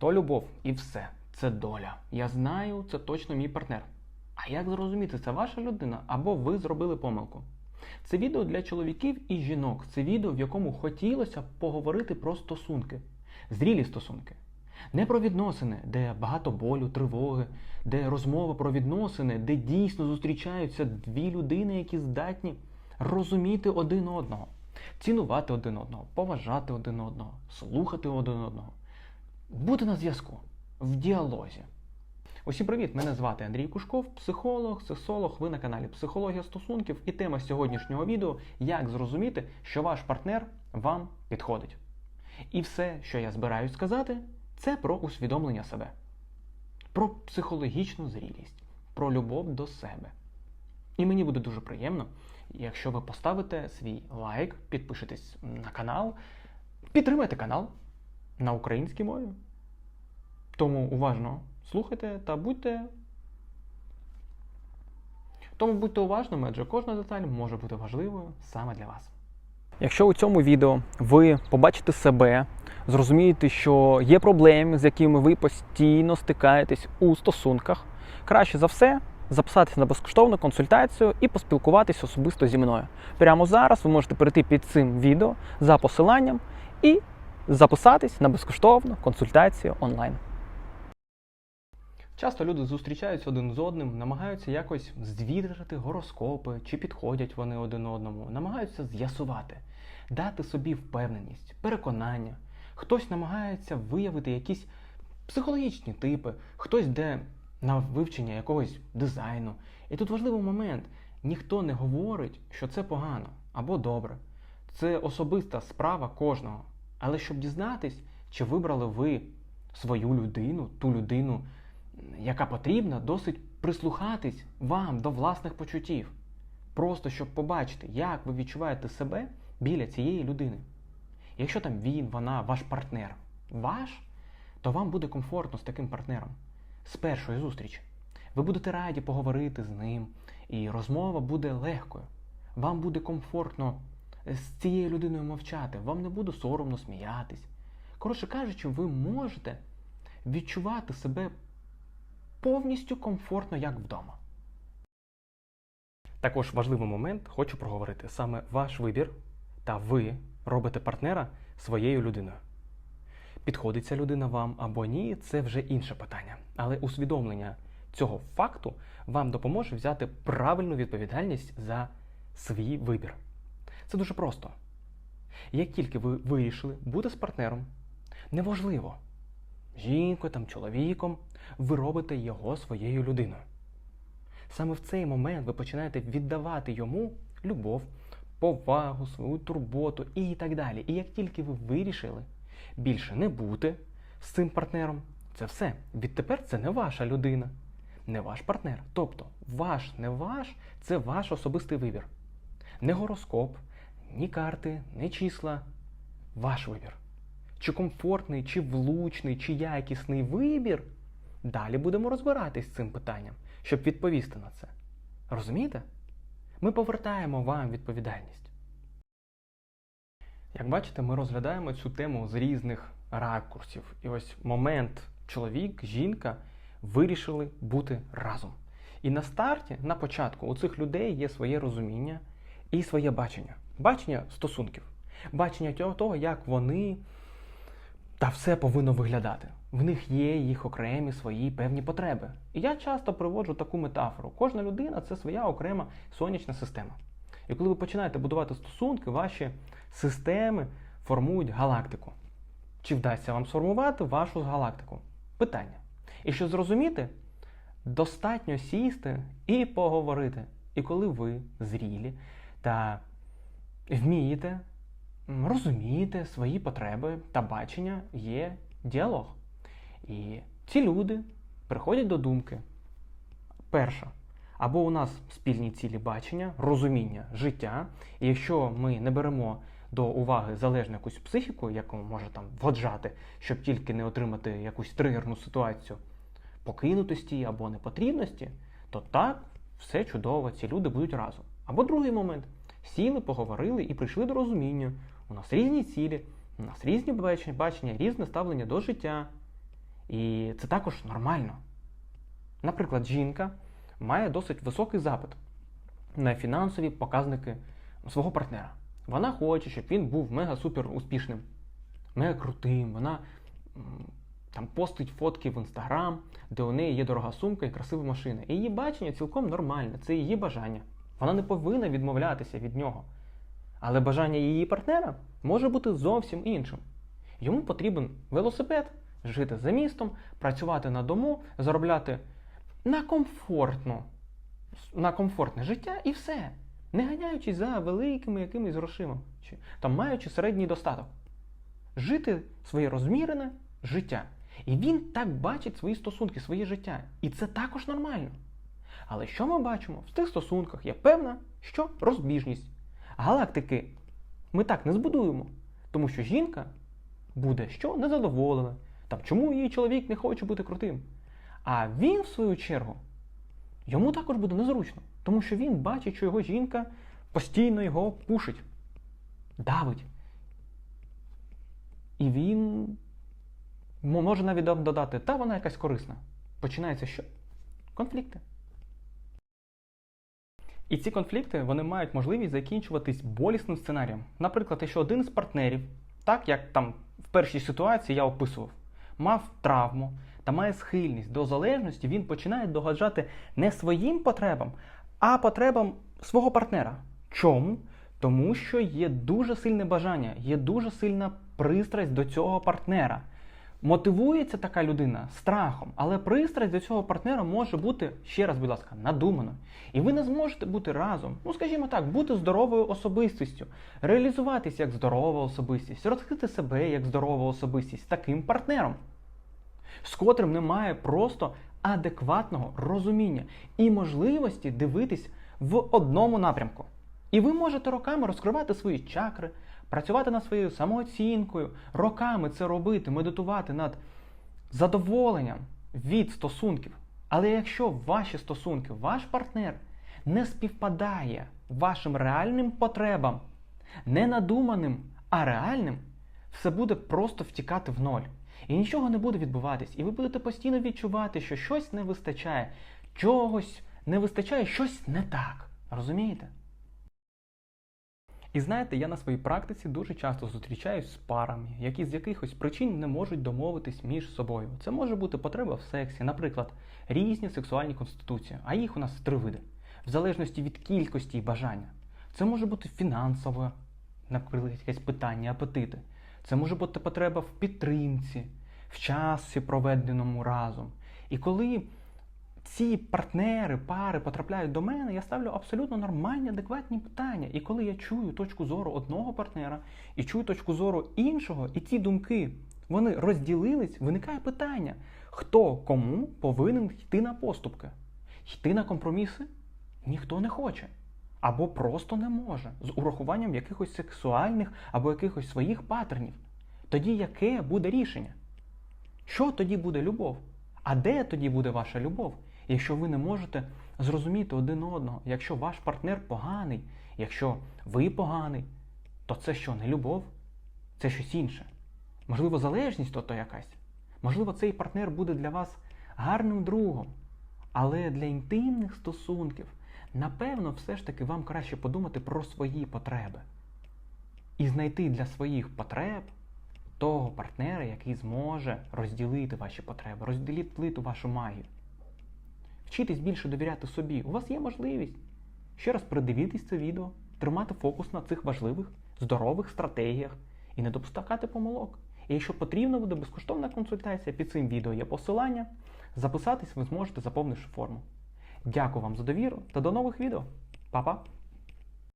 То любов і все. Це доля. Я знаю, це точно мій партнер. А як зрозуміти, це ваша людина або ви зробили помилку? Це відео для чоловіків і жінок. Це відео, в якому хотілося поговорити про стосунки, зрілі стосунки. Не про відносини, де багато болю, тривоги, де розмова про відносини, де дійсно зустрічаються дві людини, які здатні розуміти один одного, цінувати один одного, поважати один одного, слухати один одного, бути на зв'язку, в діалозі. Усім привіт! Мене звати Андрій Кушков, психолог, сексолог. Ви на каналі Психологія стосунків і тема сьогоднішнього відео як зрозуміти, що ваш партнер вам підходить. І все, що я збираюсь сказати, це про усвідомлення себе, про психологічну зрілість, про любов до себе. І мені буде дуже приємно, якщо ви поставите свій лайк, підпишетесь на канал, підтримайте канал на українській мові. Тому уважно слухайте та будьте. Тому будьте уважними, адже кожна деталь може бути важливою саме для вас. Якщо у цьому відео ви побачите себе, зрозумієте, що є проблеми, з якими ви постійно стикаєтесь у стосунках, краще за все записатися на безкоштовну консультацію і поспілкуватись особисто зі мною. Прямо зараз ви можете перейти під цим відео за посиланням і записатись на безкоштовну консультацію онлайн. Часто люди зустрічаються один з одним, намагаються якось звірити гороскопи, чи підходять вони один одному, намагаються з'ясувати, дати собі впевненість, переконання. Хтось намагається виявити якісь психологічні типи, хтось йде на вивчення якогось дизайну. І тут важливий момент: ніхто не говорить, що це погано або добре. Це особиста справа кожного. Але щоб дізнатись, чи вибрали ви свою людину, ту людину, яка потрібна, досить прислухатись вам до власних почуттів. Просто щоб побачити, як ви відчуваєте себе біля цієї людини. Якщо там він, вона, ваш партнер, ваш, то вам буде комфортно з таким партнером з першої зустрічі. Ви будете раді поговорити з ним, і розмова буде легкою. Вам буде комфортно з цією людиною мовчати, вам не буде соромно сміятись. Коротше кажучи, ви можете відчувати себе повністю комфортно, як вдома. Також важливий момент хочу проговорити саме ваш вибір, та ви робите партнера своєю людиною. Підходить ця людина вам або ні, це вже інше питання. Але усвідомлення цього факту вам допоможе взяти правильну відповідальність за свій вибір. Це дуже просто. Як тільки ви вирішили бути з партнером, неважливо, жінкою, там, чоловіком, ви робите його своєю людиною. Саме в цей момент ви починаєте віддавати йому любов, повагу, свою турботу і так далі. І як тільки ви вирішили більше не бути з цим партнером, це все. Відтепер це не ваша людина, не ваш партнер. Тобто, ваш, не ваш це ваш особистий вибір. Не гороскоп, ні карти, ні числа. Ваш вибір. Чи комфортний, чи влучний, чи якісний вибір. Далі будемо розбиратись з цим питанням, щоб відповісти на це. Розумієте? Ми повертаємо вам відповідальність. Як бачите, ми розглядаємо цю тему з різних ракурсів. І ось момент чоловік, жінка вирішили бути разом. І на старті, на початку, у цих людей є своє розуміння і своє бачення. Бачення стосунків, бачення того, як вони та все повинно виглядати. В них є їх окремі свої певні потреби. І я часто приводжу таку метафору: кожна людина це своя окрема сонячна система. І коли ви починаєте будувати стосунки, ваші системи формують галактику. Чи вдасться вам сформувати вашу галактику? Питання. І щоб зрозуміти, достатньо сісти і поговорити. І коли ви зрілі та вмієте, розумієте свої потреби та бачення, є діалог. І ці люди приходять до думки. Перша, або у нас спільні цілі бачення, розуміння життя. І якщо ми не беремо до уваги залежну якусь психіку, яку може там вгаджати, щоб тільки не отримати якусь тригерну ситуацію покинутості або непотрібності, то так, все чудово, ці люди будуть разом. Або другий момент. Сіли, поговорили і прийшли до розуміння. У нас різні цілі, у нас різні бачення, різне ставлення до життя. І це також нормально. Наприклад, жінка має досить високий запит на фінансові показники свого партнера. Вона хоче, щоб він був мега-супер успішним, мега крутим. Вона там постить фотки в інстаграм, де у неї є дорога сумка і красива машина. І її бачення цілком нормальне, це її бажання. Вона не повинна відмовлятися від нього. Але бажання її партнера може бути зовсім іншим. Йому потрібен велосипед, жити за містом, працювати на дому, заробляти на комфортну, на комфортне життя і все. Не ганяючись за великими якимись грошима, чи там маючи середній достаток. Жити своє розмірене життя. І він так бачить свої стосунки, своє життя. І це також нормально. Але що ми бачимо? В тих стосунках є певна, що розбіжність. Галактики ми так не збудуємо, тому що жінка буде що незадоволена. Там, чому її чоловік не хоче бути крутим? А він, в свою чергу, йому також буде незручно, тому що він бачить, що його жінка постійно його пушить, давить. І він може навіть додати, та вона якась корисна. Починається що? Конфлікти. І ці конфлікти вони мають можливість закінчуватись болісним сценарієм. Наприклад, якщо один з партнерів, так як там в першій ситуації я описував, мав травму та має схильність до залежності, він починає догаджати не своїм потребам, а потребам свого партнера. Чому? Тому що є дуже сильне бажання, є дуже сильна пристрасть до цього партнера. Мотивується така людина страхом, але пристрасть до цього партнера може бути, ще раз, будь ласка, надумано. І ви не зможете бути разом, ну скажімо так, бути здоровою особистістю, реалізуватися як здорова особистість, розкрити себе як здорова особистість таким партнером, з котрим немає просто адекватного розуміння і можливості дивитись в одному напрямку. І ви можете роками розкривати свої чакри, працювати над своєю самооцінкою, роками це робити, медитувати над задоволенням від стосунків. Але якщо ваші стосунки, ваш партнер не співпадає вашим реальним потребам, не надуманим, а реальним, все буде просто втікати в ноль. І нічого не буде відбуватись. І ви будете постійно відчувати, що щось не вистачає, чогось не вистачає, щось не так. Розумієте? І знаєте, я на своїй практиці дуже часто зустрічаюсь з парами, які з якихось причин не можуть домовитись між собою. Це може бути потреба в сексі, наприклад, різні сексуальні конституції, а їх у нас три види, в залежності від кількості і бажання. Це може бути фінансове, наприклад, якесь питання, апетити. Це може бути потреба в підтримці, в часі, проведеному разом. І коли ці партнери, пари потрапляють до мене, я ставлю абсолютно нормальні, адекватні питання. І коли я чую точку зору одного партнера і чую точку зору іншого, і ці думки вони розділились, виникає питання, хто кому повинен йти на поступки. Йти на компроміси ніхто не хоче. Або просто не може, з урахуванням якихось сексуальних або якихось своїх паттернів. Тоді яке буде рішення? Що тоді буде любов? А де тоді буде ваша любов? Якщо ви не можете зрозуміти один одного, якщо ваш партнер поганий, якщо ви поганий, то це що, не любов? Це щось інше. Можливо, залежність то, то якась. Можливо, цей партнер буде для вас гарним другом. Але для інтимних стосунків, напевно, все ж таки вам краще подумати про свої потреби. І знайти для своїх потреб того партнера, який зможе розділити ваші потреби, розділити вашу магію. Вчитись більше довіряти собі. У вас є можливість ще раз придивитись це відео, тримати фокус на цих важливих, здорових стратегіях і не допускати помилок. І якщо потрібна буде безкоштовна консультація, під цим відео є посилання. Записатись ви зможете, заповнивши форму. Дякую вам за довіру та до нових відео. Па-па!